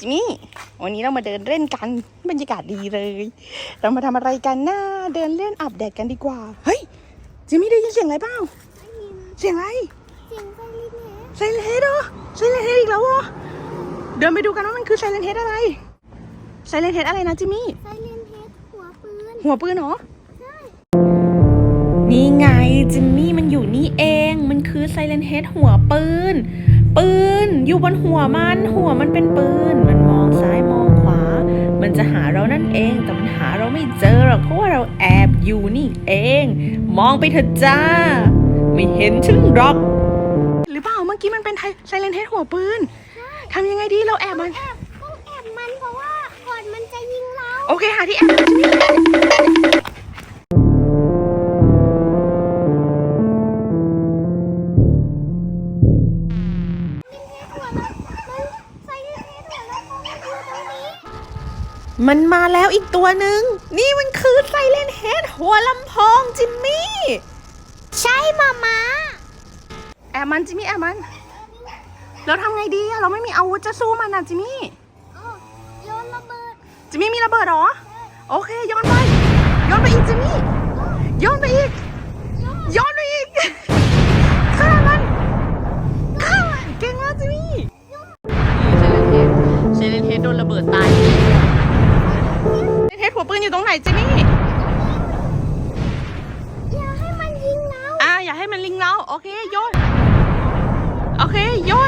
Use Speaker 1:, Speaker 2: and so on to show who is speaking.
Speaker 1: จิมมี่วันนี้เรามาเดินเล่นกัน บรรยากาศดีเลย เรามาทำอะไรกันนะ เดินเล่นอาบแดดกันดีกว่า เฮ้ย จิมมี่ได้ยินเสียงอะไรเปล่าเสียงอะไร
Speaker 2: เสียงไซเรนเฮด
Speaker 1: ไซเลนเฮดเหรอไซเลนเฮดอีกแล้วเหรอ เดินไปดูกันว่ามันคือไซเลนเฮดอะไร ไซเลนเฮดอะไรนะจิมมี่
Speaker 2: ไซเรนเฮดหัวปืน
Speaker 1: หัวปืนเหรอ
Speaker 2: ใช่
Speaker 1: นี่ไงจิมมี่มันอยู่นี่เอง มันคือไซเลนเฮดหัวปืน ปืนอยู่บนหัวมัน หัวมันเป็นปืน มันมองซ้ายมองขวา มันจะหาเรานั่นเอง แต่มันหาเราไม่เจอหรอกเพราะว่าเราแอบอยู่นี่เอง มองไปเถอะจ้า ไม่เห็นชึ่งหรอก หรือเปล่าเมื่อกี้มันเป็นไซเลนเฮดหัวปืนทำยังไงดีเราแอบมัน
Speaker 2: แอบต้องแอบมันเพราะว่าก่อนมันจะยิงเรา
Speaker 1: โอเคหาที่แอบ มั
Speaker 2: น
Speaker 1: มาแล้วอีกตัวหนึ่ง นี่มันคือไซเลนเฮดหัวลำโพงจิมมี่
Speaker 2: ใช่มามา
Speaker 1: แอบมันจิมมี่แอบมัน เราทำไงดีอะเราไม่มีอาวุธจะสู้มันอะจิมมี่
Speaker 2: อ๋อโยนระเบิด
Speaker 1: จิมมี่มีระเบิดเหรอ โอเคโยนไปโยนไปอีกจิมมี่โยนไปอีก เซเลนเฮดหัวปืนอยู่ตรงไหนจิมี่
Speaker 2: อย่าให้มันยิงเรา
Speaker 1: อ่าอย่าให้มันลิงเราโอเคโยนโอเคโยน